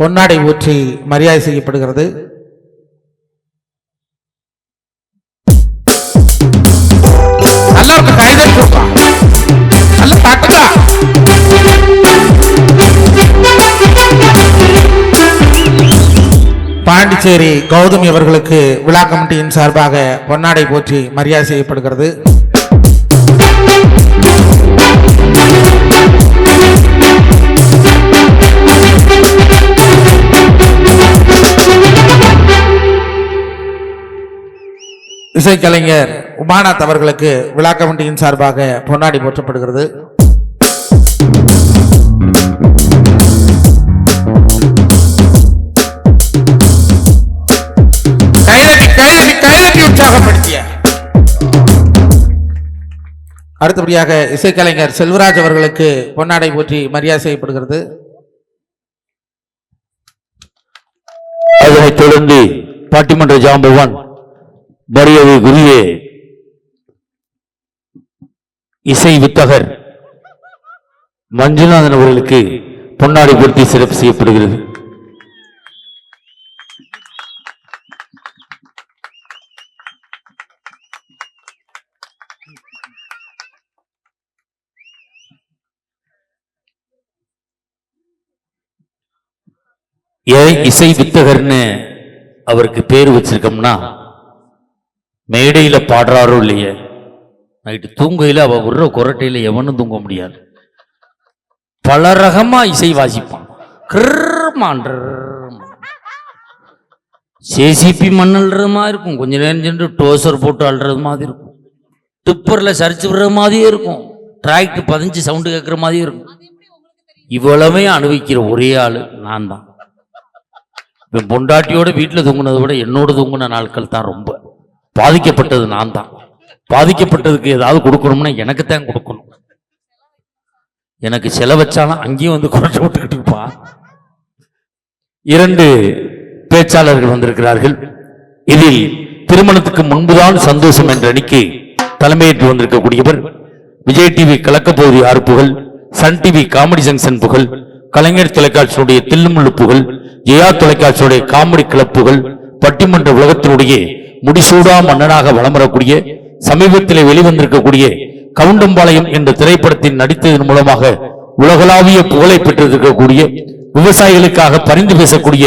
பொன்னாடை ஊற்றி மரியாதை செய்யப்படுகிறது. நல்லா தட்டுதா பாண்டிச்சேரி கௌதமி அவர்களுக்கு விழா கமிட்டியின் சார்பாக பொன்னாடை போற்றி மரியாதை செய்யப்படுகிறது. இசைக்கலைஞர் உமாநாத் அவர்களுக்கு விழா கமிட்டியின் சார்பாக பொன்னாடி போற்றப்படுகிறது. அடுத்தபடியாக இசைக்கலைஞர் செல்வராஜ் அவர்களுக்கு பொன்னாடை போற்றி மரியாதை செய்யப்படுகிறது. அதனைத் தொடர்ந்து பாட்டிமன்ற ஜாம்பவான் மரியாதை குருவே. இசை வித்தகர் மஞ்சுநாதன் அவர்களுக்கு பொன்னாடி பொருத்தி சிறப்பு செய்யப்படுகிறது. ஏன் இசை வித்தகர்னு அவருக்கு பேர் வச்சிருக்கோம்னா மேடையில் பாடுறாரோ இல்லையே? நைட்டு தூங்கையில் அவள் விடுற குரட்டையில் எவனும் தூங்க முடியாது. பல ரகமாக இசை வாசிப்பான். கிருமான் சேசிபி மண்ணல்ற மாதிரி இருக்கும். கொஞ்ச நேரம் சென்று டோசர் போட்டு அல்றது மாதிரி இருக்கும். டிப்பரில் சரிச்சு விடுற மாதிரியே இருக்கும். டிராக்டர் பதிஞ்சு சவுண்டு கேட்குற மாதிரியே இருக்கும். இவ்வளவே அனுபவிக்கிற ஒரே ஆள் நான் தான் என் பொண்டாட்டியோட வீட்டில் தூங்குனதை விட என்னோட தூங்குன நாட்கள் தான் ரொம்ப. பாதிக்கப்பட்டது நான் தான் பாதிக்கப்பட்டதுக்கு ஏதாவது கொடுக்கணும்னா எனக்கு தான் கொடுக்கணும். எனக்கு செலவச்சாலும் அங்கேயும் வந்து குறைச்சி விட்டுக்கிட்டு இருப்பா. இரண்டு பேச்சாளர்கள் வந்திருக்கிறார்கள். இதில் திருமணத்துக்கு முன்புதான் சந்தோஷம் என்ற அணிக்கு தலைமையேற்று வந்திருக்கக்கூடியவர் விஜய் டிவி கலக்கப்பகுதி ஆறு புகழ் சன் டிவி காமெடி ஜங்ஷன் புகழ் கலைஞர் தொலைக்காட்சியுடைய தில்லுமுள்ளு புகழ் ஜெயா தொலைக்காட்சியுடைய காமெடி கிளப்புகள் பட்டிமன்ற உலகத்தினுடைய முடிசூடா மன்னனாக வலம் வரக்கூடிய சமீபத்திலே வெளிவந்திருக்கக்கூடிய கவுண்டம்பாளையம் என்ற திரைப்படத்தில் நடித்ததன் மூலமாக உலகளாவிய புகழை பெற்றிருக்கக்கூடிய விவசாயிகளுக்காக பரிந்து பேசக்கூடிய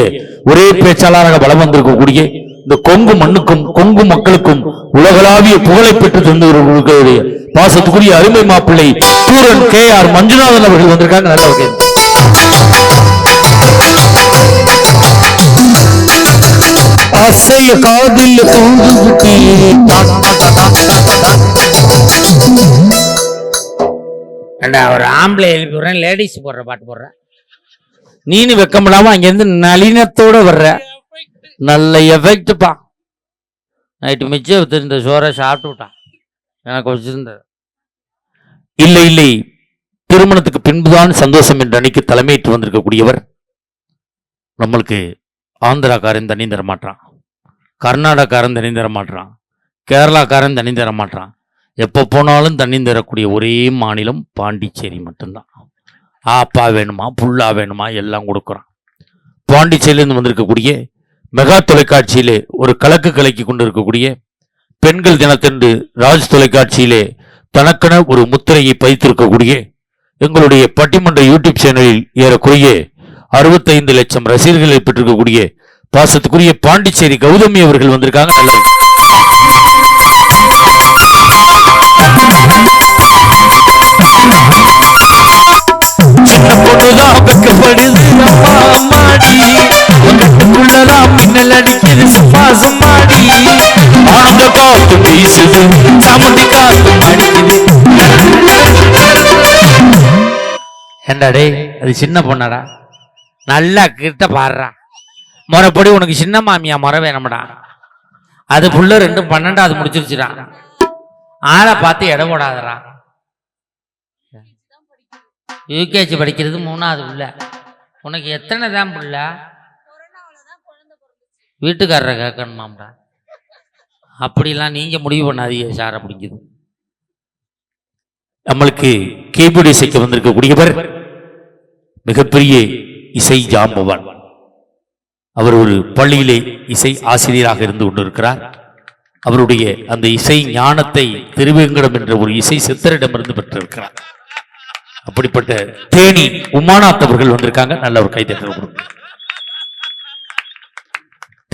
ஒரே பேச்சாளராக வலம் வந்திருக்கக்கூடிய இந்த கொங்கு மண்ணுக்கும் கொங்கு மக்களுக்கும் உலகளாவிய புகழை பெற்று தந்தவர்களுடைய பாசத்துக்குரிய அருமை மாப்பிள்ளை பூரன் கே ஆர் மஞ்சுநாதன் அவர்கள் வந்திருக்காங்க. நல்ல வகையில் அசைய காதில் தூங்குட்டி ஏண்டா ஒரு ஆம்பளை எழுப்பி விடுறேன் லேடிஸ் போடுற பாட்டு போடுறேன் நீனு வெக்கமில்லாம அங்கிருந்து நளினத்தோட வர்ற நல்ல எஃபெக்ட்ப்பா நைட்டு மிச்சம் வச்சிருந்த சோறை சாப்பிட்டு விட்டான் எனக்கு வச்சிருந்த இல்லை இல்லை திருமணத்துக்கு பின்புதான் சந்தோஷம் என்ற அன்னைக்கு தலைமையிட்டு வந்திருக்கக்கூடியவர் நம்மளுக்கு ஆந்திராக்காரன் தண்ணி தர மாட்டான் கர்நாடகாரன் தண்ணி தர மாட்டான் கேரளாக்காரன் தண்ணி தர மாட்டான் எப்போ போனாலும் தண்ணி தரக்கூடிய ஒரே மாநிலம் பாண்டிச்சேரி மட்டும்தான். ஆப்பா வேணுமா புல்லா வேணுமா எல்லாம் கொடுக்குறான். பாண்டிச்சேரியிலேருந்து வந்திருக்கக்கூடிய மெகா தொலைக்காட்சியிலே ஒரு கலக்கு கலக்கி கொண்டு இருக்கக்கூடிய பெண்கள் தினத்தன்று ராஜ் தொலைக்காட்சியிலே தனக்கென ஒரு முத்திரையை பதித்திருக்கக்கூடிய எங்களுடைய பட்டிமன்ற யூடியூப் சேனலில் ஏறக்குறைய அறுபத்தைந்து லட்சம் ரசிகர்களை பெற்றிருக்கக்கூடிய பாசத்துக்குரிய பாண்டிச்சேரி கௌதமி அவர்கள் வந்திருக்காங்க. நல்லா சின்ன பொண்ணுதான் மின்னல் ஆனந்த காத்து வீசுது சாமுண்டி காத்து அடிக்குது ஏண்டா டேய் அது சின்ன பொண்ணடா? நல்லா கிட்ட பாடுறான். முறைப்படி உனக்கு சின்ன மாமியா முறை வேணும்டா. அது புள்ள ரெண்டும் பன்னெண்டாவது முடிச்சிருச்சுடா. ஆளை பார்த்து இடம் போடாதடா. யூகேஜி படிக்கிறது மூணாவது உள்ள உனக்கு எத்தனை தான் புள்ள? வீட்டுக்காரரை கேட்கணுமாம்டா. அப்படிலாம் நீங்க முடிவு பண்ணாதீங்க சாரை அப்படிங்குது நம்மளுக்கு கீபோர்டு இசைக்கு வந்திருக்கக்கூடியவர் மிகப்பெரிய இசை ஜாம்பவான். அவர் ஒரு பள்ளியிலே இசை ஆசிரியராக இருந்து கொண்டிருக்கிறார். அவருடைய அந்த இசை ஞானத்தை திருவேங்கடம் என்ற ஒரு இசை சித்தரிடமிருந்து பெற்றிருக்கிறார். அப்படிப்பட்ட தேனி உமானாத் அவர்கள் வந்திருக்காங்க. நல்ல ஒரு கைத்தட்டல் கொடுங்க.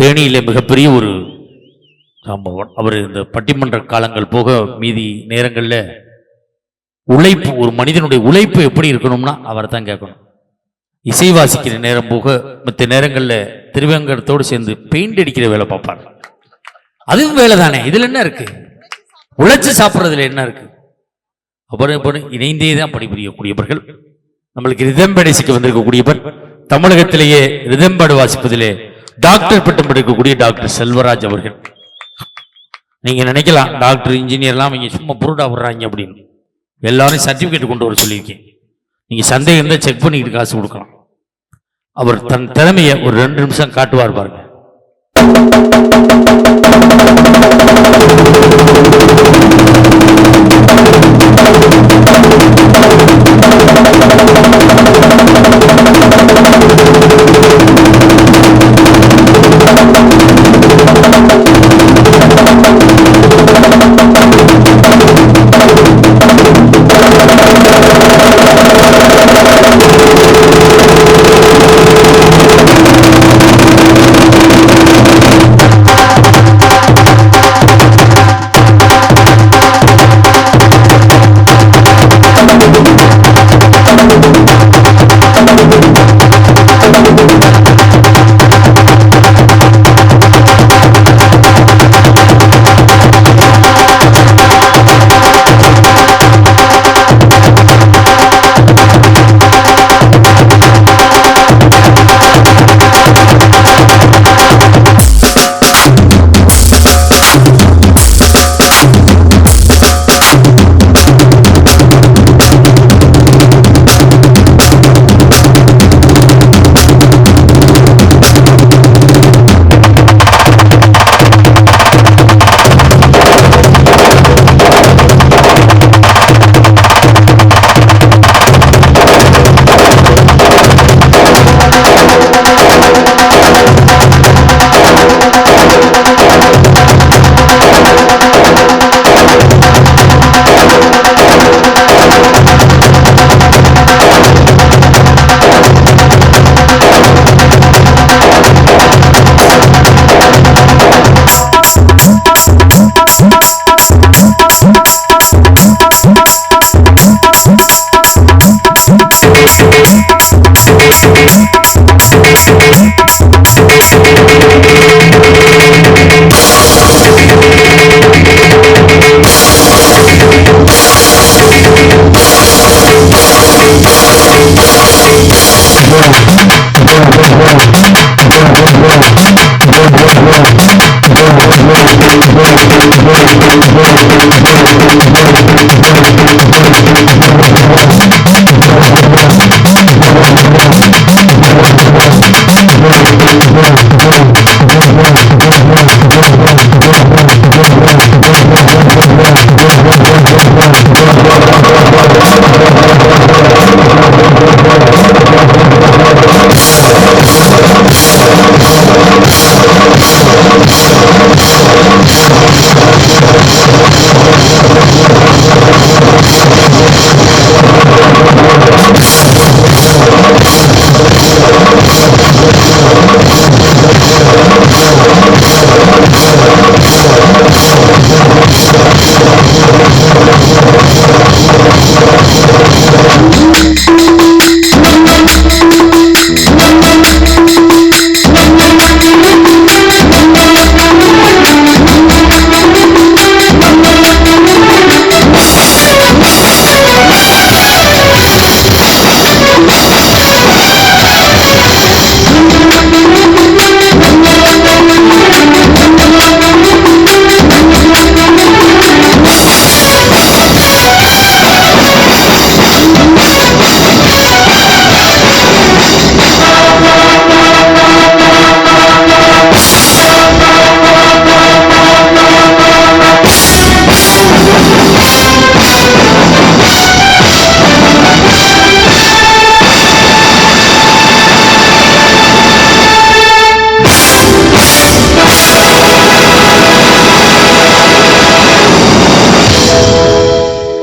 தேனியிலே மிகப்பெரிய ஒரு சம்பவம் அவர் இந்த பட்டிமன்ற காலங்கள் போக மீதி நேரங்களில் உழைப்பு ஒரு மனிதனுடைய உழைப்பு எப்படி இருக்கணும்னா அவரை தான் கேட்கணும். இசை வாசிக்கிற நேரம் போக மற்ற நேரங்களில் திருவேங்கடத்தோடு சேர்ந்து பெயிண்ட் அடிக்கிற வேலை பார்ப்பார். அதுவும் வேலை தானே இதில் என்ன இருக்கு? உழைச்சி சாப்பிட்றதுல என்ன இருக்கு? அப்புறம் இப்போ இணைந்தே தான் பணிபுரியக்கூடியவர்கள். நம்மளுக்கு ரிதம்பேடை சிக்க வந்திருக்கக்கூடியவர். தமிழகத்திலேயே ரிதம்பேடு வாசிப்பதிலே டாக்டர் பட்டம் எடுக்கக்கூடிய டாக்டர் செல்வராஜ் அவர்கள். நீங்க நினைக்கலாம் டாக்டர் இன்ஜினியர்லாம் அவங்க சும்மா புருடா விடுறாங்க அப்படின்னு. எல்லாரும் சர்டிபிகேட் கொண்டு வர சொல்லியிருக்கேன். நீங்க சந்தேகம் இருந்தால் செக் பண்ணிக்கிட்டு காசு கொடுக்கலாம். அவர் தன் திறமையை ஒரு ரெண்டு நிமிஷம் காட்டுவார் பாருங்க.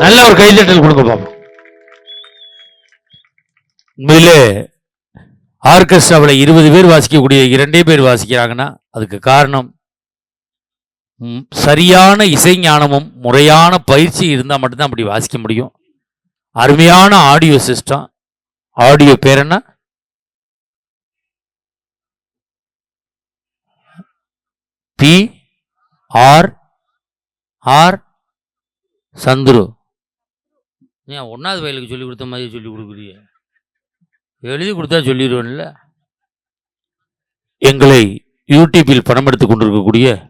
நல்ல ஒரு கைதட்டல் கொடுங்க பாப்போம் உண்மையிலே ஆர்கெஸ்ட்ராவில் இருபது பேர் வாசிக்கக்கூடிய இரண்டே பேர் வாசிக்கிறாங்கன்னா அதுக்கு காரணம் சரியான இசை ஞானமும் முறையான பயிற்சி இருந்தால் மட்டும்தான் அப்படி வாசிக்க முடியும். அருமையான ஆடியோ சிஸ்டம் ஆடியோ பேர் என்ன? P R R Chandru. ஏன் ஒன்றாவது வயலுக்கு சொல்லி கொடுத்த மாதிரி சொல்லி கொடுக்குறிய? எழுதி கொடுத்தா சொல்லிடுவேன்ல. எங்களை யூடியூப்பில் படம் எடுத்து கொண்டிருக்கக்கூடிய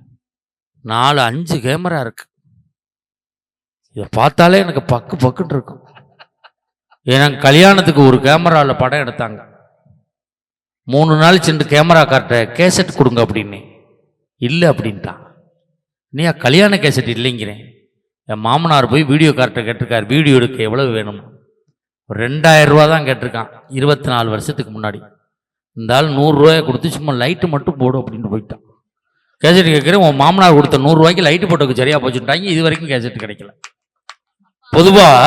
நாலு அஞ்சு கேமரா இருக்கு. இதை பார்த்தாலே எனக்கு பக்கு பக்குன்னு இருக்கும். ஏன்னா கல்யாணத்துக்கு ஒரு கேமராவில் படம் எடுத்தாங்க. மூணு நாள் சென்று கேமரா கார்ட்ட கேசட் கொடுங்க அப்படின்னு இல்லை அப்படின்ட்டான். நீ கல்யாண கேசட் இல்லைங்கிறேன். என் மாமனார் போய் வீடியோ கார்ட்டை கேட்டிருக்கார். வீடியோ எடுக்க எவ்வளவு வேணும்? ஒரு ரெண்டாயிரம் ரூபா தான் கேட்டிருக்கான். இருபத்தி நாலு வருஷத்துக்கு முன்னாடி. இந்த ஆள் நூறுரூவாயை கொடுத்து சும்மா லைட்டு மட்டும் போடும் அப்படின்னு போயிட்டான். கேசட் கேட்குறேன் உன் மாமனார் கொடுத்த நூறுரூவாய்க்கு லைட்டு போட்டதுக்கு சரியாக போச்சுட்டாங்க இது வரைக்கும் கேசட் கிடைக்கல. பொதுவாக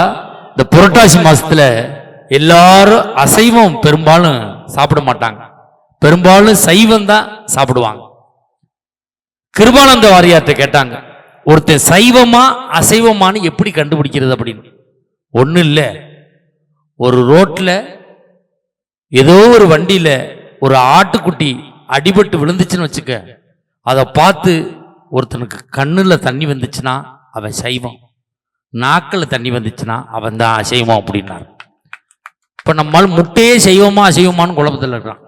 இந்த புரட்டாசி மாதத்தில் எல்லாரும் அசைவம் பெரும்பாலும் சாப்பிட மாட்டாங்க. பெரும்பாலும் சைவம் தான் சாப்பிடுவாங்க. கிருபானந்த வாரியார்கிட்ட கேட்டாங்க. ஒருத்தன் சைவமா அசைவமான்னு எப்படி கண்டுபிடிக்கிறது அப்படின்னு? ஒன்றும் இல்லை. ஒரு ரோட்டில் ஏதோ ஒரு வண்டியில் ஒரு ஆட்டுக்குட்டி அடிபட்டு விழுந்துச்சுன்னு வச்சுக்க அதை பார்த்து ஒருத்தனுக்கு கண்ணில் தண்ணி வந்துச்சுன்னா அவன் சைவம் நாக்கில் தண்ணி வந்துச்சுன்னா அவன் தான் அசைவம் அப்படின்னார். இப்போ நம்மால் முட்டையே செய்வோமா அசைவமான்னு குழப்பத்தில் இருக்கிறான்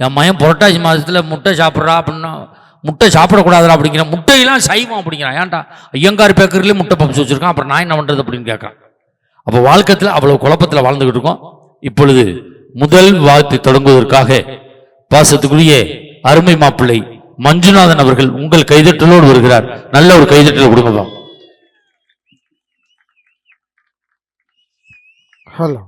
என் மயம் புரட்டாசி மாதத்துல முட்டை சாப்பிட்றா அப்படின்னா முட்டை சாப்பிடக்கூடாதுடா அப்படிங்கிற முட்டையெல்லாம் சைவம் அப்படிங்கிறான். ஏன்டா? ஐயங்கார் பேக்கரிலே முட்டை பப்ஸ் வச்சுருக்கான் அப்புறம் நான் என்ன பண்ணுறது அப்படின்னு கேட்குறான். அப்போ வாழ்க்கத்தில் அவ்வளோ குழப்பத்தில் வாழ்ந்துக்கிட்டு இருக்கோம். இப்பொழுது முதல் வாழ்த்து தொடங்குவதற்காக பாசத்துக்குரிய அருமை மாப்பிள்ளை மஞ்சுநாதன் அவர்கள் உங்கள் கைதட்டலோடு வருகிறார். நல்ல ஒரு கைதட்டல் கொடுங்க ஹலோ.